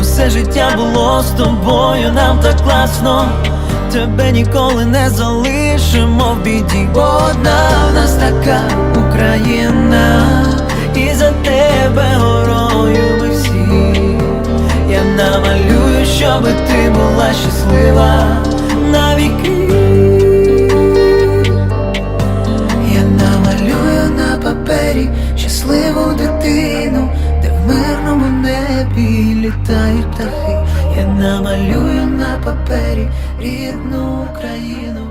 Усе життя було з тобою, нам так класно. Тебе ніколи не залишимо в біді. Одна в нас така Україна, і за тебе горою ми всі. Я намалюю, щоби ти була щаслива навіки. Я намалюю на папері щасливу дитину, де в мирному літають птахи. Я намалюю на папері рідну Україну